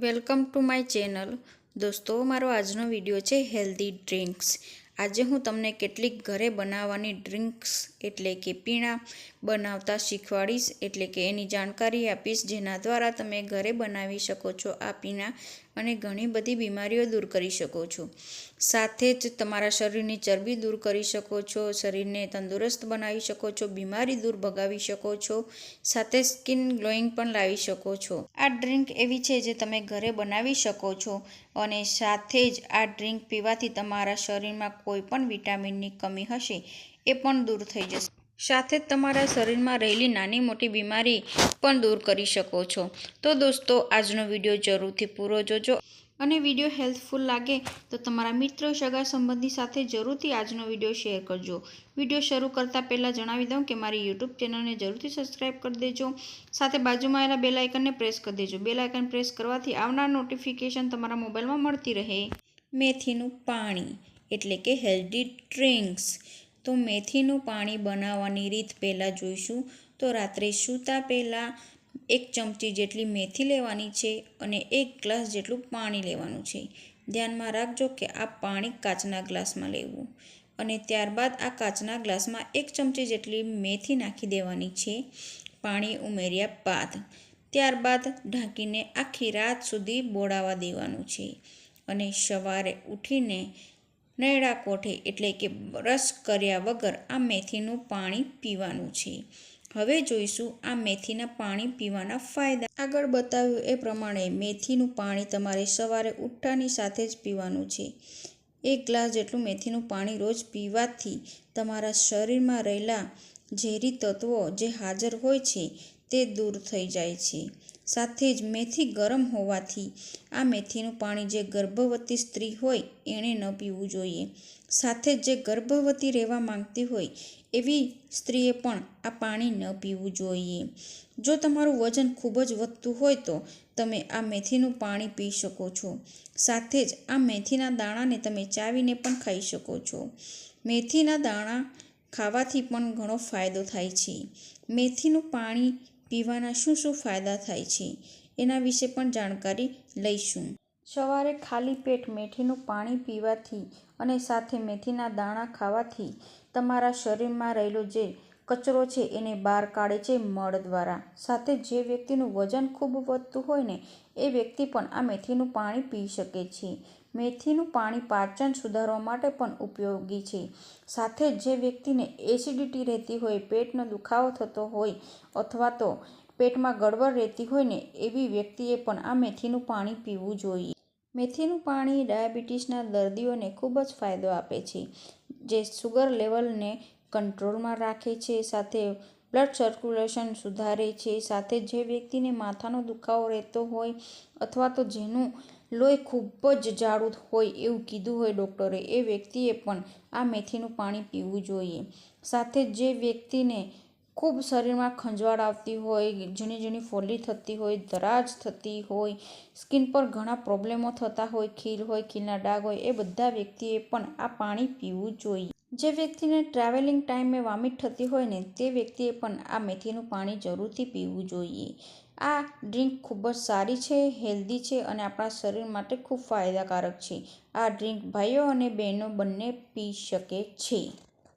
Welcome to my channel. દોસ્તો, મારો આજનો વીડિયો છે હેલ્ધી ડ્રિંક્સ. આજે હું તમને કેટલીક ઘરે બનાવવાની ડ્રિંક્સ એટલે કે પીણા બનાવતા શીખવાડીશ એટલે કે એની જાણકારી આપીશ જેના દ્વારા તમે ઘરે બનાવી શકો છો આ પીણા અને ઘણી બધી બીમારીઓ દૂર કરી શકો છો. સાથે જ તમારા શરીરની ચરબી દૂર કરી શકો છો, શરીરને તંદુરસ્ત બનાવી શકો છો, બીમારી દૂર ભગાવી શકો છો, સાથે સ્કિન ગ્લોઈંગ પણ લાવી શકો છો. આ ડ્રિંક એવી છે જે તમે ઘરે બનાવી શકો છો અને સાથે જ આ ડ્રિંક પીવાથી તમારા શરીરમાં કોઈ પણ વિટામિનની કમી હશે એ પણ દૂર થઈ જશે. સાથે જ તમારા શરીરમાં રહેલી નાની મોટી બીમારી પણ દૂર કરી શકો છો. તો દોસ્તો, આજનો વીડિયો જરૂરથી પૂરો જોજો અને વીડિયો હેલ્પફુલ લાગે તો તમારા મિત્રો સગા સંબંધી સાથે જરૂરથી આજનો વીડિયો શેર કરજો. વીડિયો શરૂ કરતાં પહેલાં જણાવી દઉં કે મારી યુટ્યુબ ચેનલને જરૂરથી સબસ્ક્રાઈબ કરી દેજો. સાથે બાજુમાં આવેલા બેલ પ્રેસ કરી દેજો. બેલ પ્રેસ કરવાથી આવનાર નોટિફિકેશન તમારા મોબાઈલમાં મળતી રહે. મેથીનું પાણી એટલે કે હેલ્ધી ડ્રિંક્સ. તો મેથીનું પાણી બનાવવાની રીત પહેલાં જોઈશું. તો રાત્રે સૂતા પહેલાં એક ચમચી જેટલી મેથી લેવાની છે અને એક ગ્લાસ જેટલું પાણી લેવાનું છે. ધ્યાનમાં રાખજો કે આ પાણી કાચના ગ્લાસમાં લેવું. અને ત્યારબાદ આ કાચના ગ્લાસમાં એક ચમચી જેટલી મેથી નાખી દેવાની છે. પાણી ઉમેર્યા બાદ. ત્યારબાદ ઢાંકીને આખી રાત સુધી બોળાવા દેવાનું છે. અને સવારે ઉઠીને નૈડા કોઠે એટલે કે બ્રશ કર્યા વગર આ મેથીનું પાણી પીવાનું છે. હવે જોઈશું આ મેથીના પાણી પીવાના ફાયદા. આગળ બતાવ્યું એ પ્રમાણે મેથીનું પાણી તમારે સવારે ઉઠતાની સાથે જ પીવાનું છે. એક ગ્લાસ જેટલું મેથીનું પાણી રોજ પીવાથી તમારા શરીરમાં રહેલા ઝેરી તત્વો જે હાજર હોય છે તે દૂર થઈ જાય છે. સાથે જ મેથી ગરમ હોવાથી આ મેથીનું પાણી જે ગર્ભવતી સ્ત્રી હોય એણે ન પીવું જોઈએ. સાથે જ જે ગર્ભવતી રહેવા માંગતી હોય એવી સ્ત્રીએ પણ આ પાણી ન પીવું જોઈએ. જો તમારું વજન ખૂબ જ વધતું હોય તો તમે આ મેથીનું પાણી પી શકો છો. સાથે જ આ મેથીના દાણાને તમે ચાવીને પણ ખાઈ શકો છો. મેથીના દાણા ખાવાથી પણ ઘણો ફાયદો થાય છે. મેથીનું પાણી પીવાના શું શું ફાયદા થાય છે, એના વિશે પણ જાણકારી લઈશું. સવારે ખાલી પેટ મેથીનું પાણી પીવાથી અને સાથે મેથીના દાણા ખાવાથી તમારા શરીરમાં રહેલો જે કચરો છે એને બહાર કાઢે છે મળ દ્વારા. સાથે જે વ્યક્તિનું વજન ખૂબ વધતું હોય ને, એ વ્યક્તિ પણ આ મેથીનું પાણી પી શકે છે. મેથીનું પાણી પાચન સુધારવા માટે પણ ઉપયોગી છે. સાથે જે વ્યક્તિને એસિડિટી રહેતી હોય, પેટનો દુખાવો થતો હોય અથવા તો પેટમાં ગડબડ રહેતી હોય ને, એવી વ્યક્તિએ પણ આ મેથીનું પાણી પીવું જોઈએ. મેથીનું પાણી ડાયાબિટીસના દર્દીઓને ખૂબ જ ફાયદો આપે છે, જે સુગર લેવલને કંટ્રોલમાં રાખે છે, સાથે બ્લડ સર્ક્યુલેશન સુધારે છે, સાથે જે વ્યક્તિને માથાનો દુખાવો રહેતો હોય અથવા તો જેનું લોહી ખૂબ જ જાડું હોય એવું કીધું હોય ડૉક્ટરે, એ વ્યક્તિએ પણ આ મેથીનું પાણી પીવું જોઈએ. સાથે જે વ્યક્તિને ખૂબ શરીરમાં ખંજવાળ આવતી હોય, ઝીણી ઝીણી ફોલ્લી થતી હોય, દરાજ થતી હોય, સ્કિન પર ઘણા પ્રોબ્લેમો થતા હોય, ખીલ હોય, ખીલના ડાઘ હોય, એ બધા વ્યક્તિએ પણ આ પાણી પીવું જોઈએ. જે વ્યક્તિને ટ્રાવેલિંગ ટાઈમે વામિટ થતી હોય ને, તે વ્યક્તિએ પણ આ મેથીનું પાણી જરૂરથી પીવું જોઈએ. આ ડ્રિંક ખૂબ જ સારી છે, હેલ્ધી છે અને આપણા શરીર માટે ખૂબ ફાયદાકારક છે. આ ડ્રિંક ભાઈઓ અને બહેનો બંને પી શકે છે.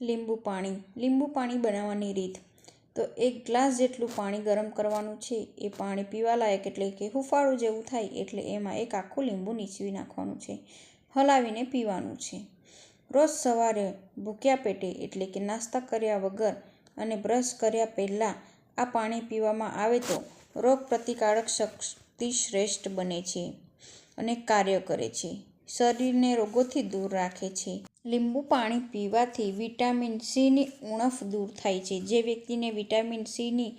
લીંબુ પાણી. લીંબુ પાણી બનાવવાની રીત. તો એક ગ્લાસ જેટલું પાણી ગરમ કરવાનું છે, એ પાણી પીવા લાયક એટલે કે હુફાળું જેવું થાય એટલે એમાં એક આખું લીંબુ નીચવી નાખવાનું છે, હલાવીને પીવાનું છે. રોજ સવારે ભૂખ્યા પેટે એટલે કે નાસ્તા કર્યા વગર અને બ્રશ કર્યા પહેલાં આ પાણી પીવામાં આવે તો રોગ પ્રતિકારક શક્તિ શ્રેષ્ઠ બને છે અને કાર્ય કરે છે. શરીરને રોગોથી દૂર રાખે છે. લીંબુ પાણી પીવાથી વિટામિન સીની ઉણપ દૂર થાય છે. જે વ્યક્તિને વિટામિન સીની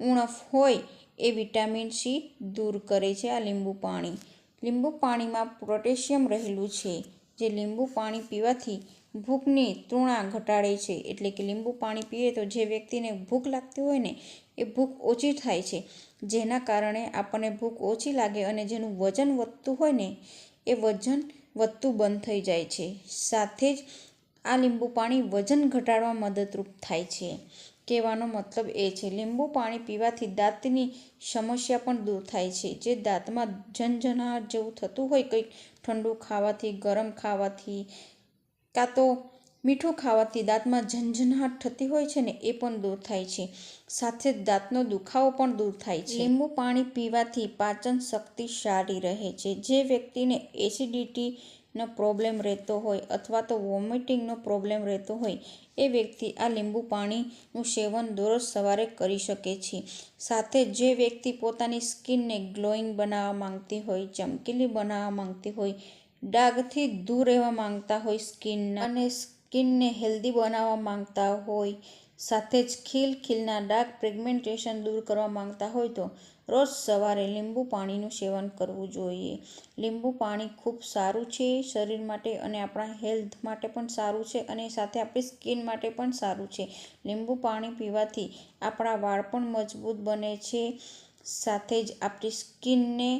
ઉણપ હોય એ વિટામિન સી દૂર કરે છે આ લીંબુ પાણી. લીંબુ પાણીમાં પોટેશિયમ રહેલું છે, જે લીંબુ પાણી પીવાથી ભૂખની તૃણા ઘટાડે છે. એટલે કે લીંબુ પાણી પીએ તો જે વ્યક્તિને ભૂખ લાગતી હોય ને, એ ભૂખ ઓછી થાય છે. જેના કારણે આપણને ભૂખ ઓછી લાગે અને જેનું વજન વધતું હોય ને, એ વજન વધતું બંધ થઈ જાય છે. સાથે જ આ લીંબુ પાણી વજન ઘટાડવા મદદરૂપ થાય છે. કહેવાનો મતલબ એ છે, લીંબુ પાણી પીવાથી દાંતની સમસ્યા પણ દૂર થાય છે. જે દાંતમાં ઝનઝનાટ જેવું થતું હોય, કંઈક ઠંડુ ખાવાથી, ગરમ ખાવાથી, કાં તો મીઠું ખાવાથી દાંતમાં ઝંઝનાટ થતી હોય છે ને એ પણ દૂર થાય છે. સાથે દાંતનો દુખાવો પણ દૂર થાય છે. લીંબુ પાણી પીવાથી પાચન શક્તિ સારી રહે છે. જે વ્યક્તિને એસિડિટીનો પ્રોબ્લેમ રહેતો હોય અથવા તો વોમિટિંગનો પ્રોબ્લેમ રહેતો હોય, એ વ્યક્તિ આ લીંબુ પાણીનું સેવન દરરોજ સવારે કરી શકે છે. સાથે જે વ્યક્તિ પોતાની સ્કિનને ગ્લોઈંગ બનાવવા માંગતી હોય, ચમકીલી બનાવવા માંગતી હોય, ડાઘથી દૂર રહેવા માંગતા હોય સ્કિનના અને સ્કિનને હેલ્ધી બનાવવા માંગતા હોય, સાથે જ ખીલ ખીલના ડાર્ક પિગમેન્ટેશન દૂર કરવા માંગતા હોય તો રોજ સવારે લીંબુ પાણીનું સેવન કરવું જોઈએ. લીંબુ પાણી ખૂબ સારું છે શરીર માટે અને આપણા હેલ્થ માટે પણ સારું છે અને સાથે આપણી સ્કિન માટે પણ સારું છે. લીંબુ પાણી પીવાથી આપણા વાળ પણ મજબૂત બને છે, સાથે જ આપણી સ્કિનને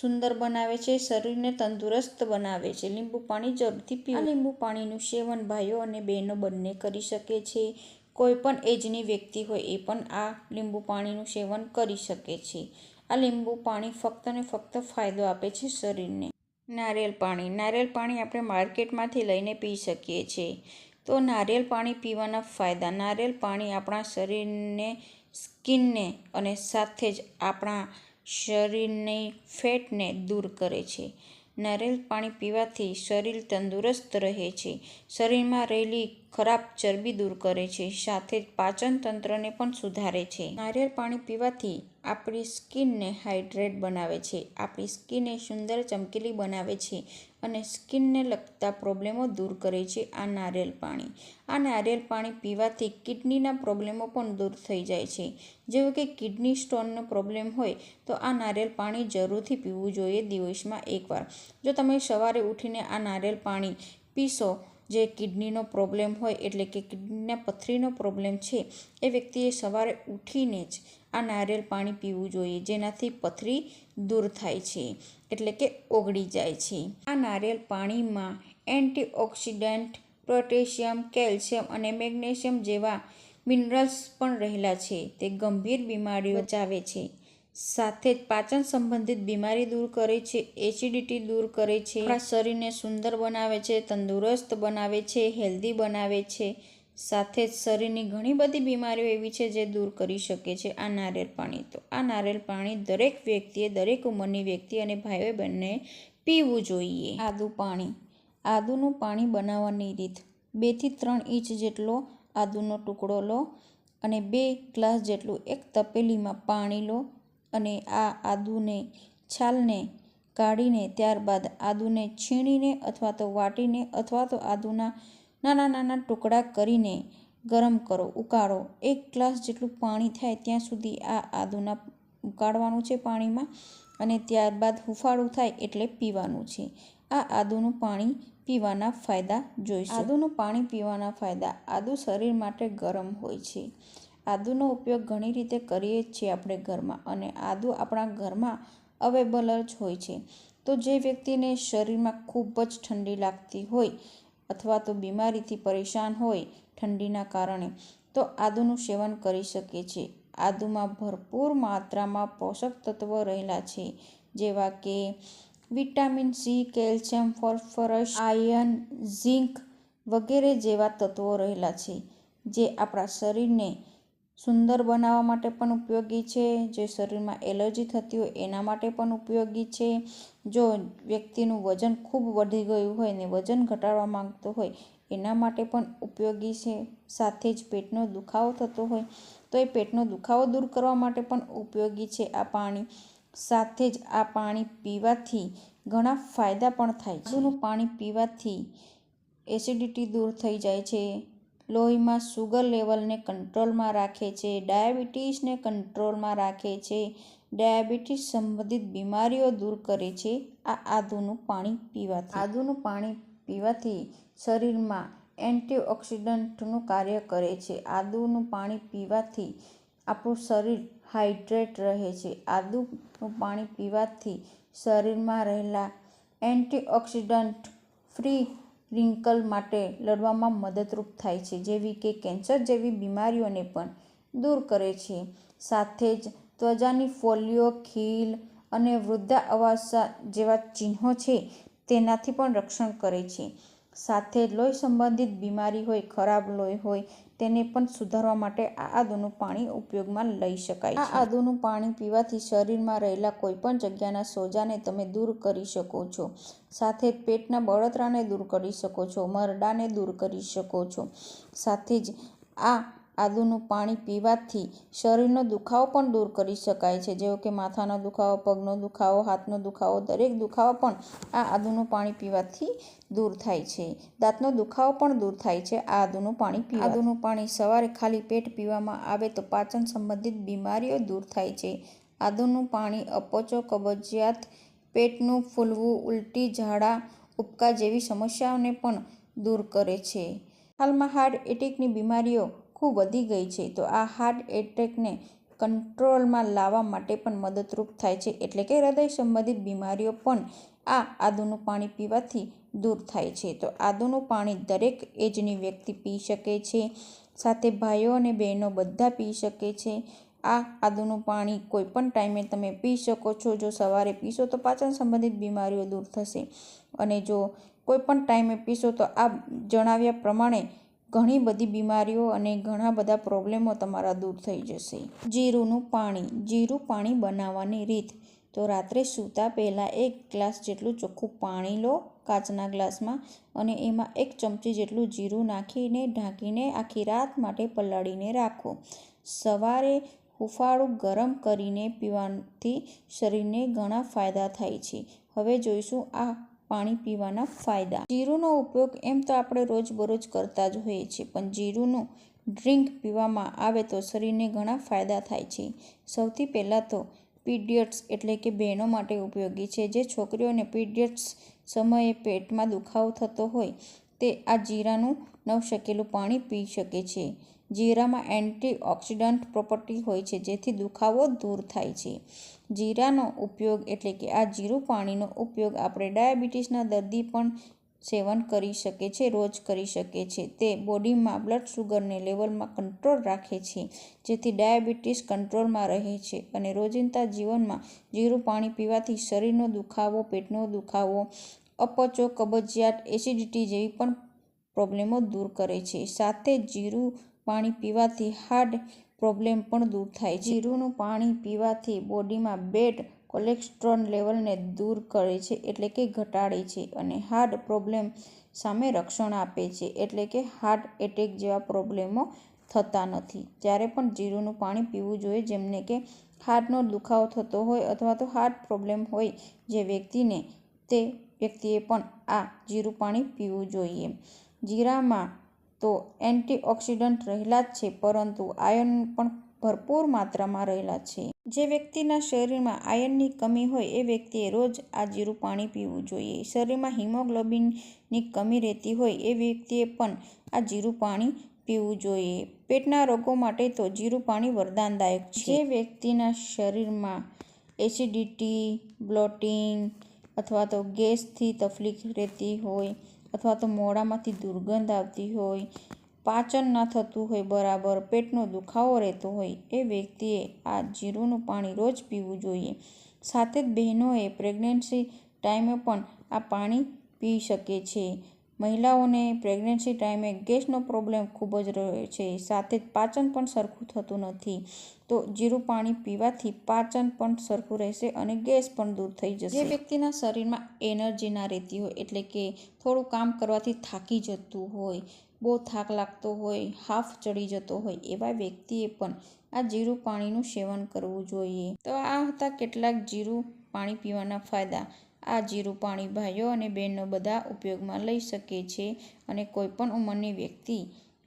સુંદર બનાવે છે, શરીરને તંદુરસ્ત બનાવે છે. લીંબુ પાણી જરૂરથી પીવું. લીંબુ પાણીનું સેવન ભાઈઓ અને બહેનો બંને કરી શકે છે. કોઈ પણ એજની વ્યક્તિ હોય એ પણ આ લીંબુ પાણીનું સેવન કરી શકે છે. આ લીંબુ પાણી ફક્ત ને ફક્ત ફાયદો આપે છે શરીરને. નારિયેલ પાણી. નારિયેલ પાણી આપણે માર્કેટમાંથી લઈને પી શકીએ છીએ. તો નારિયેલ પાણી પીવાના ફાયદા. નારિયેલ પાણી આપણા શરીરને, સ્કિનને અને સાથે જ આપણા શરીરની ફેટને દૂર કરે છે. નારિયેળ પાણી પીવાથી શરીર તંદુરસ્ત રહે છે. શરીરમાં રહેલી ખરાબ ચરબી દૂર કરે છે. સાથે જ પાચન તંત્રને પણ સુધારે છે. નારિયેળ પાણી પીવાથી આપણી સ્કિનને હાઇડ્રેટ બનાવે છે. આપણી સ્કિનને સુંદર ચમકીલી બનાવે છે અને સ્કિનને લગતા પ્રોબ્લેમો દૂર કરે છે આ નારિયેળ પાણી. આ નારિયેળ પાણી પીવાથી કિડનીના પ્રોબ્લેમો પણ દૂર થઈ જાય છે. જેવું કે કિડની સ્ટોનનો પ્રોબ્લેમ હોય તો આ નારિયેળ પાણી જરૂરથી પીવું જોઈએ દિવસમાં એકવાર. જો તમે સવારે ઉઠીને આ નારિયેળ પાણી પીશો જે કિડનીનો પ્રોબ્લેમ હોય એટલે કે કિડનીના પથરીનો પ્રોબ્લેમ છે, એ વ્યક્તિએ સવારે ઉઠીને જ આ નારિયેળ પાણી પીવું જોઈએ, જેનાથી પથરી દૂર થાય છે, એટલે કે ઓગળી જાય છે. આ નારિયેળ પાણીમાં એન્ટીઓક્સિડન્ટ, પોટેશિયમ, કેલ્શિયમ અને મેગ્નેશિયમ જેવા મિનરલ્સ પણ રહેલા છે. તે ગંભીર બીમારીઓ બચાવે છે. સાથે જ પાચન સંબંધિત બીમારી દૂર કરે છે, એસિડિટી દૂર કરે છે. આપણા શરીરને સુંદર બનાવે છે, તંદુરસ્ત બનાવે છે, હેલ્ધી બનાવે છે. સાથે જ શરીરની ઘણી બધી બીમારીઓ એવી છે જે દૂર કરી શકે છે. આ નારિયેળ પાણી તો, આ નારિયેળ પાણી દરેક વ્યક્તિએ, દરેક ઉંમરની વ્યક્તિ અને ભાઈઓ બંને પીવું જોઈએ. આદુ પાણી, આદુનું પાણી બનાવવાની રીત. બેથી ત્રણ ઇંચ જેટલો આદુનો ટુકડો લો અને બે ગ્લાસ જેટલું એક તપેલીમાં પાણી લો. અને આ આદુને છાલને કાઢીને ત્યારબાદ આદુને છીણીને અથવા તો વાટીને અથવા તો આદુના નાના નાના ટુકડા કરીને ગરમ કરો, ઉકાળો. એક ગ્લાસ જેટલું પાણી થાય ત્યાં સુધી આ આદુના ઉકાળવાનું છે પાણીમાં અને ત્યારબાદ હુફાળું થાય એટલે પીવાનું છે. આ આદુનું પાણી પીવાના ફાયદા જોઈશું. આદુનું પાણી પીવાના ફાયદા. આદુ શરીર માટે ગરમ હોય છે. આદુનો ઉપયોગ ઘણી રીતે કરીએ જ છીએ આપણે ઘરમાં અને આદુ આપણા ઘરમાં અવેલેબલ જ હોય છે. તો જે વ્યક્તિને શરીરમાં ખૂબ જ ઠંડી લાગતી હોય અથવા તો બીમારીથી પરેશાન હોય ઠંડીના કારણે, તો આદુનું સેવન કરી શકે છે આદુમાં ભરપૂર માત્રામાં પોષક તત્વો રહેલા છે, જેવા કે vitamin C, calcium, phosphorus, iron, zinc વગેરે જેવા તત્વો રહેલા છે, જે આપણા શરીરને સુંદર બનાવવા માટે પણ ઉપયોગી છે, જે શરીરમાં એલર્જી થતી હોય એના માટે પણ ઉપયોગી છે. જો વ્યક્તિનું વજન ખૂબ વધી ગયું હોય ને વજન ઘટાડવા માંગતો હોય એના માટે પણ ઉપયોગી છે. સાથે જ પેટનો દુખાવો થતો હોય તો એ પેટનો દુખાવો દૂર કરવા માટે પણ ઉપયોગી છે આ પાણી. સાથે જ આ પાણી પીવાથી ઘણા ફાયદા પણ થાય છે. પાણી પીવાથી એસિડિટી દૂર થઈ જાય છે. લોહીમાં સુગર લેવલને કંટ્રોલમાં રાખે છે ડાયાબિટીસને કંટ્રોલમાં રાખે છે. ડાયાબિટીસ સંબંધિત બીમારીઓ દૂર કરે છે. આ આદુનું પાણી પીવાથી. આદુનું પાણી પીવાથી શરીરમાં એન્ટીઓક્સિડન્ટનું કાર્ય કરે છે. આદુનું પાણી પીવાથી આપણું શરીર હાઇડ્રેટ રહે છે. આદુનું પાણી પીવાથી શરીરમાં રહેલા એન્ટીઓક્સિડન્ટ ફ્રી રિંકલ માટે લડવામાં મદદરૂપ થાય છે, જેવી કે કેન્સર જેવી બીમારીઓને પણ દૂર કરે છે. સાથે જ ત્વચાની ફોલ્લીઓ, ખીલ અને વૃદ્ધાઅવાસા જેવા ચિહ્નો છે તેનાથી પણ રક્ષણ કરે છે. સાથે લોહી સંબંધિત બીમારી હોય, ખરાબ લોહી હોય તેને પણ સુધારવા માટે આ આદુનું પાણી ઉપયોગમાં લઈ શકાય આ આદુનું પાણી પીવાથી શરીરમાં રહેલા કોઈપણ જગ્યાના સોજાને તમે દૂર કરી શકો છો. સાથે પેટના બળતરાને દૂર કરી શકો છો. મરડાને દૂર કરી શકો છો. સાથે જ આ આદુનું પાણી પીવાથી શરીરનો દુખાવો પણ દૂર કરી શકાય છે. જેવો કે માથાનો દુખાવો, પગનો દુખાવો, હાથનો દુખાવો, દરેક દુખાવો પણ આ આદુનું પાણી પીવાથી દૂર થાય છે. દાંતનો દુખાવો પણ દૂર થાય છે આ આદુનું પાણી પીવા આદુનું પાણી સવારે ખાલી પેટ પીવામાં આવે તો પાચન સંબંધિત બીમારીઓ દૂર થાય છે. આદુનું પાણી અપચો, કબજિયાત, પેટનું ફૂલવું, ઉલટી, ઝાડા ઉપકા જેવી સમસ્યાઓને પણ દૂર કરે છે. હાલમાં હાર્ટ એટેકની બીમારીઓ ખૂબ વધી ગઈ છે, તો આ હાર્ટ એટેકને કંટ્રોલમાં લાવવા માટે પણ મદદરૂપ થાય છે, એટલે કે હૃદય સંબંધિત બીમારીઓ પણ આ આદુનું પાણી પીવાથી દૂર થાય છે. તો આદુનું પાણી દરેક એજની વ્યક્તિ પી શકે છે, સાથે ભાઈઓ અને બહેનો બધા પી શકે છે. આ આદુનું પાણી કોઈ પણ ટાઈમે તમે પી શકો છો, જો સવારે પીશો તો પાચન સંબંધિત બીમારીઓ દૂર થશે. અને જો કોઈ પણ ટાઈમે પીશો તો આ જણાવ્યા પ્રમાણે ઘણી બધી બીમારીઓ અને ઘણા બધા પ્રોબ્લેમો તમારા દૂર થઈ જશે. જીરુંનું પાણી. જીરું પાણી બનાવવાની રીત. તો રાત્રે સૂતા પહેલાં એક ગ્લાસ જેટલું ચોખ્ખું પાણી લો કાચના ગ્લાસમાં અને એમાં એક ચમચી જેટલું જીરું નાખીને, ઢાંકીને આખી રાત માટે પલાળીને રાખો. સવારે હુફાળું ગરમ કરીને પીવાથી શરીરને ઘણા ફાયદા થાય છે. હવે જોઈશું આ પાણી પીવાના ફાયદા. જીરુંનો ઉપયોગ એમ તો આપણે રોજબરોજ કરતા જ હોઈએ છીએ, પણ જીરુંનું ડ્રિંક પીવામાં આવે તો શરીરને ઘણા ફાયદા થાય છે. સૌથી પહેલાં તો પીડિયટ્સ એટલે કે બહેનો માટે ઉપયોગી છે. જે છોકરીઓને પીડિયટ્સ સમયે પેટમાં દુખાવો થતો હોય, તે આ જીરાનું નવશેકેલું પાણી પી શકે છે. જીરામાં એન્ટીઓક્સિડન્ટ પ્રોપર્ટી હોય છે, જેથી દુખાવો દૂર થાય છે. જીરાનો ઉપયોગ એટલે કે આ જીરું પાણીનો ઉપયોગ આપણે ડાયાબિટીસના દર્દી પણ સેવન કરી શકે છે, રોજ કરી શકે છે. તે બોડીમાં બ્લડ શુગરને લેવલમાં કંટ્રોલ રાખે છે, જેથી ડાયાબિટીસ કંટ્રોલમાં રહે છે અને રોજિંદા જીવનમાં જીરું પાણી પીવાથી શરીરનો દુખાવો, પેટનો દુખાવો, અપચો, કબજિયાત, એસિડિટી જેવી પણ પ્રોબ્લેમો દૂર કરે છે. સાથે જીરું પાણી પીવાથી હાર્ટ પ્રોબ્લેમ પણ દૂર થાય છે. જીરુંનું પાણી પીવાથી બોડીમાં બેડ કોલેસ્ટ્રોલ લેવલને દૂર કરે છે એટલે કે ઘટાડે છે અને હાર્ટ પ્રોબ્લેમ સામે રક્ષણ આપે છે એટલે કે હાર્ટ એટેક જેવા પ્રોબ્લેમો થતા નથી. ત્યારે પણ જીરુંનું પાણી પીવું જોઈએ, જેમને કે હાર્ટનો દુખાવો થતો હોય અથવા તો હાર્ટ પ્રોબ્લેમ હોય જે વ્યક્તિને, તે વ્યક્તિએ પણ આ જીરું પાણી પીવું જોઈએ. જીરામાં તો એન્ટીઓક્સિડન્ટ રહેલા જ છે, પરંતુ આયન પણ ભરપૂર માત્રામાં રહેલા છે. જે વ્યક્તિના શરીરમાં આયનની કમી હોય, એ વ્યક્તિએ રોજ આ જીરું પાણી પીવું જોઈએ. શરીરમાં હિમોગ્લોબિનની કમી રહેતી હોય, એ વ્યક્તિએ પણ આ જીરું પાણી પીવું જોઈએ. પેટના રોગો માટે તો જીરું પાણી વરદાનદાયક છે. જે વ્યક્તિના શરીરમાં એસિડિટી બ્લોટિંગ અથવા તો ગેસથી તકલીફ રહેતી હોય અથવા તો મોઢામાંથી દુર્ગંધ આવતી હોય, પાચન ના થતું હોય બરાબર, પેટનો દુખાવો રહેતો હોય, એ વ્યક્તિએ આ જીરુંનું પાણી રોજ પીવું જોઈએ. સાથે જ બહેનોએ પ્રેગ્નન્સી ટાઈમે પણ આ પાણી પી શકે છે. મહિલાઓને પ્રેગ્નન્સી ટાઈમે ગેસનો પ્રોબ્લેમ ખૂબ જ રહે છે. સાથે જ પાચન પણ સરખું થતું નથી. તો જીરું પાણી પીવાથી પાચન પણ સરખું રહેશે અને ગેસ પણ દૂર થઈ જશે. જે વ્યક્તિના શરીરમાં એનર્જી ના રહેતી હોય, એટલે કે થોડું કામ કરવાથી થાકી જતું હોય, બહુ થાક લાગતો હોય, હાફ ચડી જતો હોય, એવા વ્યક્તિએ પણ આ જીરું પાણીનું સેવન કરવું જોઈએ. તો આ હતા કેટલાક જીરું પાણી પીવાના ફાયદા. આ જીરું પાણી ભાઈઓ અને બહેનો બધા ઉપયોગમાં લઈ શકે છે અને કોઈપણ ઉંમરની વ્યક્તિ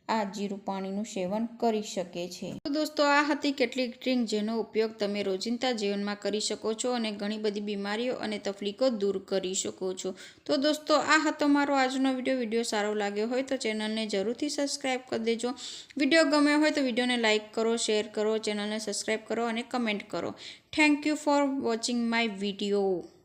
આ જીરું પાણીનું સેવન કરી શકે છે. તો દોસ્તો, આ હતી કેટલીક ડ્રિંક જેનો ઉપયોગ તમે રોજિંદા જીવનમાં કરી શકો છો અને ઘણી બધી બીમારીઓ અને તકલીફો દૂર કરી શકો છો. તો દોસ્તો, આ હતો મારો આજનો વીડિયો. વીડિયો સારો લાગ્યો હોય તો ચેનલને જરૂરથી સબસ્ક્રાઈબ કરી દેજો. વીડિયો ગમ્યો હોય તો વિડીયોને લાઇક કરો, શેર કરો, ચેનલને સબસ્ક્રાઈબ કરો અને કમેન્ટ કરો. Thank you for watching my video.